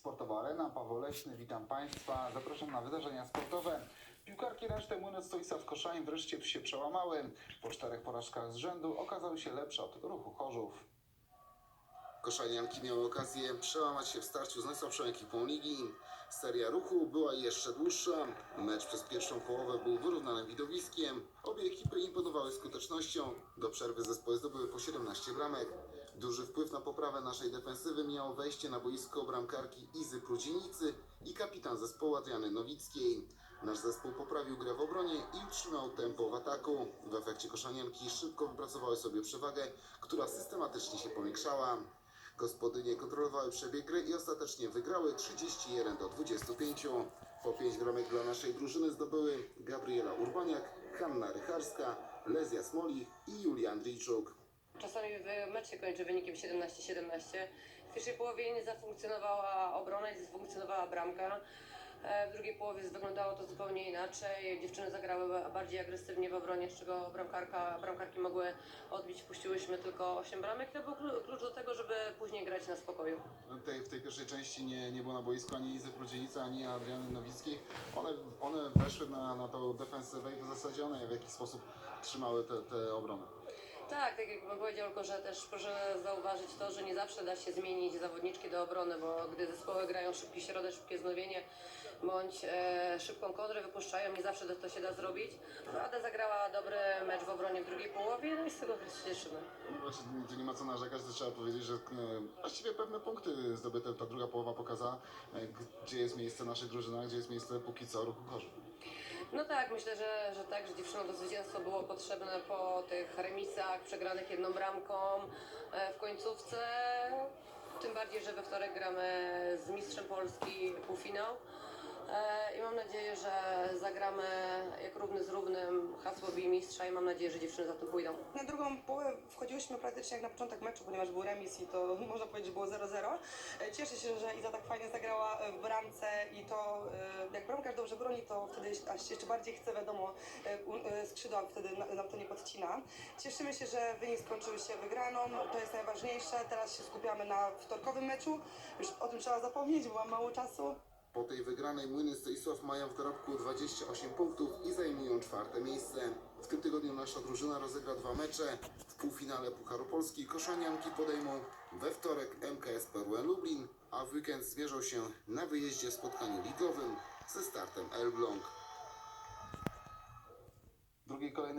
Sportowa Arena, Paweł Leśny, witam Państwa. Zapraszam na wydarzenia sportowe. Piłkarki reszty Młynec Stoisław Koszalin wreszcie się przełamały. Po czterech porażkach z rzędu okazały się lepsze od ruchu Chorzów. Koszalianki miały okazję przełamać się w starciu z najsłabszą ekipą ligi. Seria ruchu była jeszcze dłuższa. Mecz przez pierwszą połowę był wyrównanym widowiskiem. Obie ekipy imponowały skutecznością. Do przerwy zespoły zdobyły po 17 bramek. Duży wpływ na poprawę naszej defensywy miało wejście na boisko bramkarki Izy Prudzinicy i kapitan zespołu Adriany Nowickiej. Nasz zespół poprawił grę w obronie i utrzymał tempo w ataku. W efekcie koszanianki szybko wypracowały sobie przewagę, która systematycznie się powiększała. Gospodynie kontrolowały przebieg gry i ostatecznie wygrały 31 do 25. Po 5 bramek dla naszej drużyny zdobyły Gabriela Urbaniak, Hanna Rycharska, Lezja Smolich i Julia Andrzejczuk. Czasami mecz się kończy wynikiem 17-17. W pierwszej połowie nie zafunkcjonowała obrona, nie zafunkcjonowała bramka. E, W drugiej połowie wyglądało to zupełnie inaczej. Dziewczyny zagrały bardziej agresywnie w obronie, z czego bramkarka, bramkarki mogły odbić. Wpuściłyśmy tylko 8 bramek. To był klu- klucz do tego, żeby później grać na spokoju. W tej, w tej pierwszej części nie, nie było na boisku ani Izy Prudzinicy, ani Adriany Nowickiej. One, one weszły na, na tą defensywę i w zasadzie one w jakiś sposób trzymały te obrony. Tak, tak jak powiedział, tylko że też proszę zauważyć to, że nie zawsze da się zmienić zawodniczki do obrony, bo gdy zespoły grają szybki środek, szybkie znowienie bądź e, szybką kontrę wypuszczają, nie zawsze to się da zrobić. No, Ada zagrała dobry mecz w obronie w drugiej połowie, no i z tego się cieszymy. No właśnie, tu nie ma co narzekać, to trzeba powiedzieć, że e, właściwie pewne punkty zdobyte ta druga połowa pokazała, e, gdzie jest miejsce naszej drużyny, a gdzie jest miejsce póki co ruchu Chorzów. No tak, myślę, że, że tak, że dziewczynom to zwycięstwo było potrzebne po tych remisach przegranych jedną bramką e, w końcówce. Tym bardziej, że we wtorek gramy z mistrzem Polski półfinał. E, I mam nadzieję, że zagramy jak równy z równym hasło bij mistrza i mam nadzieję, że dziewczyny za tym pójdą. Na drugą połowę wchodziłyśmy praktycznie jak na początek meczu, ponieważ był remis i to można powiedzieć, że było 0-0. E, Cieszę się, że Iza tak fajnie zagrała e, w bramce i to jak bramkarz dobrze broni, to wtedy aż jeszcze bardziej chce, wiadomo, skrzydła wtedy na- nam to nie podcina. Cieszymy się, że wynik skończył się wygraną, to jest najważniejsze. Teraz się skupiamy na wtorkowym meczu. Już o tym trzeba zapomnieć, bo mam mało czasu. Po tej wygranej Młyny Stoisław mają w dorobku 28 punktów i zajmują czwarte miejsce. W tym tygodniu nasza drużyna rozegra dwa mecze. W półfinale Pucharu Polski koszanianki podejmą we wtorek MKS Perłę Lublin, a w weekend zmierzą się na wyjeździe w spotkaniu ligowym ze startem Elbląg. Drugiej kolejnej